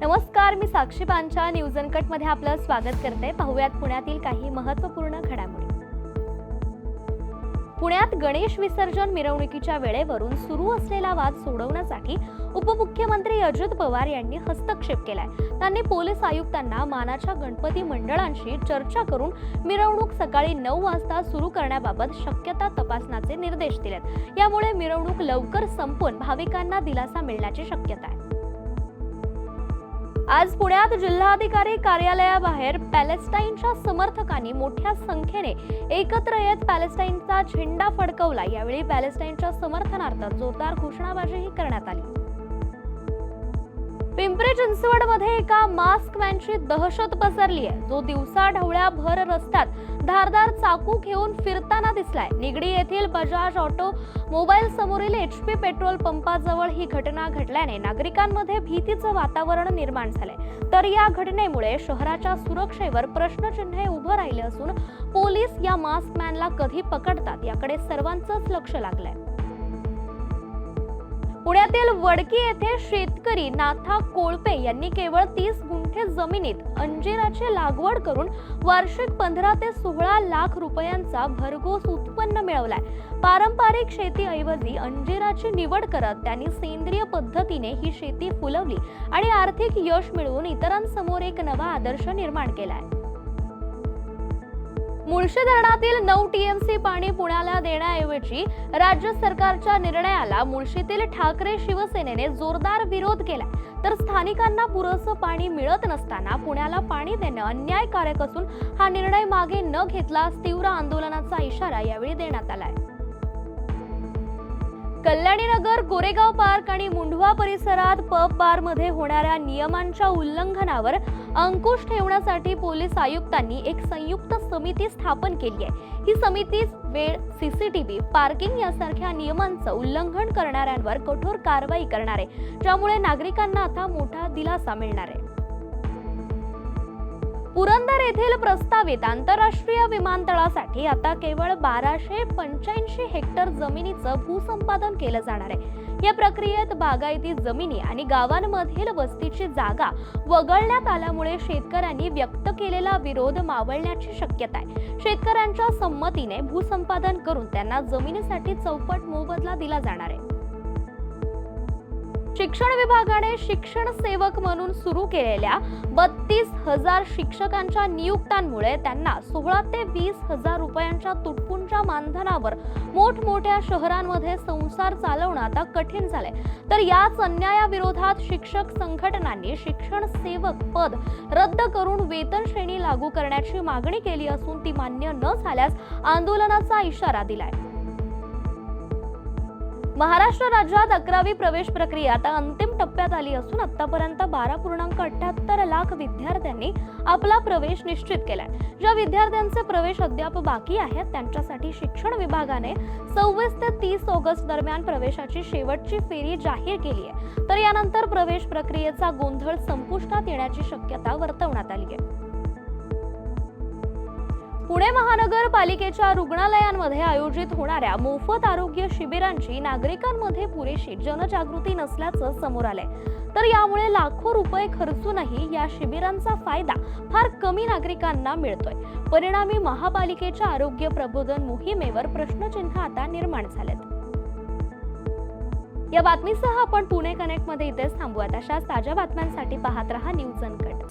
नमस्कार मी साक्षी पांचा न्यूज अनकटमध्ये आपलं स्वागत करते. पाहुयात पुण्यातील काही महत्त्वपूर्ण घडामोडी. पुण्यात गणेश विसर्जन मिरवणुकीच्या वेळेवरून सुरू असलेला वाद सोडवण्यासाठी उपमुख्यमंत्री अजित पवार यांनी हस्तक्षेप केलाय. त्यांनी पोलीस आयुक्तांना मानाच्या गणपती मंडळांशी चर्चा करून मिरवणूक सकाळी नऊ वाजता सुरू करण्याबाबत शक्यता तपासण्याचे निर्देश दिलेत. यामुळे मिरवणूक लवकर संपून भाविकांना दिलासा मिळण्याची शक्यता आहे. आज पुण्यात जिल्हाधिकारी कार्यालयाबाहेर पॅलेस्टाईनच्या समर्थकांनी मोठ्या संख्येने एकत्र येत पॅलेस्टाईनचा झेंडा फडकवला. यावेळी पॅलेस्टाईनच्या समर्थनार्थ जोरदार घोषणाबाजीही करण्यात आली. पिंपरी चिंचवडमध्ये एका मास्क मॅनची दहशत पसरली आहे. जो दिवसा ढवळ्या भर रस्त्यात धारदार चाकू घेऊन फिरताना दिसलाय. निगडी येथील बजाज ऑटो मोबाईल समोरील एच पी पेट्रोल पंपाजवळ ही घटना घडल्याने नागरिकांमध्ये भीतीचं वातावरण निर्माण झालंय. तर या घटनेमुळे शहराच्या सुरक्षेवर प्रश्नचिन्हे उभं राहिले असून पोलीस या मास्क मॅनला कधी पकडतात याकडे सर्वांचंच लक्ष लागलंय. पुण्यातील वडकी येथे शेतकरी नाथा कोळपे यांनी केवळ तीस गुंठे जमिनीत अंजिराची लागवड करून वार्षिक पंधरा ते सोळा लाख रुपयांचा भरघोस उत्पन्न मिळवलाय. पारंपरिक शेतीऐवजी अंजिराची निवड करत त्यांनी सेंद्रिय पद्धतीने ही शेती फुलवली आणि आर्थिक यश मिळवून इतरांसमोर एक नवा आदर्श निर्माण केलाय. मुळशी धरणातील नऊ टीएमसी पाणी पुण्याला देण्याऐवजी राज्य सरकारच्या निर्णयाला मुळशीतील ठाकरे शिवसेनेने जोरदार विरोध केला. तर स्थानिकांना पुरेसं पाणी मिळत नसताना पुण्याला पाणी देणं अन्यायकारक असून हा निर्णय मागे न घेतल्यास तीव्र आंदोलनाचा इशारा यावेळी देण्यात आलाय. कल्याणीनगर गोरेगाव पार्क आणि मुंढवा परिसरात पब बारमध्ये होणाऱ्या नियमांच्या उल्लंघनावर अंकुश ठेवण्यासाठी पोलीस आयुक्तांनी एक संयुक्त समिती स्थापन केली आहे. ही समिती वेळ सीसीटीव्ही पार्किंग यासारख्या नियमांचं उल्लंघन करणाऱ्यांवर कठोर कारवाई करणार आहे. ज्यामुळे नागरिकांना आता मोठा दिलासा मिळणार आहे. पुरंदर येथील प्रस्तावित आंतरराष्ट्रीय विमानतळासाठी आता केवळ बाराशे पंच्याऐंशी हेक्टर जमिनीचं भूसंपादन केलं जाणार आहे. या प्रक्रियेत बागायती जमिनी आणि गावांमधील वस्तीची जागा वगळण्यात आल्यामुळे शेतकऱ्यांनी व्यक्त केलेला विरोध मावळण्याची शक्यता आहे. शेतकऱ्यांच्या संमतीने भूसंपादन करून त्यांना जमिनीसाठी चौपट मोबदला दिला जाणार आहे. शिक्षण विभागाने शिक्षण सेवक म्हणून सुरू केलेल्या बत्तीस हजार शिक्षकांच्या नियुक्त्यांमुळे त्यांना सोळा ते वीस हजार रुपयांच्या तुटपुंच्या मानधनावर मोठमोठ्या शहरांमध्ये संसार चालवणं आता कठीण झालंय. तर याच अन्यायाविरोधात शिक्षक संघटनांनी शिक्षण सेवक पद रद्द करून वेतन श्रेणी लागू करण्याची मागणी केली असून ती मान्य न झाल्यास आंदोलनाचा इशारा दिलाय. महाराष्ट्र राज्यात अकरावी प्रवेश प्रक्रिया आता अंतिम टप्प्यात आली असून आतापर्यंत बारा पूर्णांक अठ्याहत्तर लाख विद्यार्थ्यांनी आपला प्रवेश निश्चित केलाय. ज्या विद्यार्थ्यांचे प्रवेश अद्याप बाकी आहेत त्यांच्यासाठी शिक्षण विभागाने सव्वीस ते तीस ऑगस्ट दरम्यान प्रवेशाची शेवटची फेरी जाहीर केली आहे. तर यानंतर प्रवेश प्रक्रियेचा गोंधळ संपुष्टात येण्याची शक्यता वर्तवण्यात पुणे महानगरपालिकेच्या रुग्णालयांमध्ये आयोजित होणाऱ्या मोफत आरोग्य शिबिरांची नागरिकांमध्ये पुरेशी जनजागृती नसल्याचं समोर आलंय. तर यामुळे लाखो रुपये खर्चूनही या शिबिरांचा फायदा फार कमी नागरिकांना मिळतोय. परिणामी महापालिकेच्या आरोग्य प्रबोधन मोहिमेवर प्रश्नचिन्ह आता निर्माण झालेत. या बातमीसह आपण पुणे कनेक्टमध्ये इथेच थांबूयात. अशाच ताज्या बातम्यांसाठी पाहत रहा न्यूज अनकट.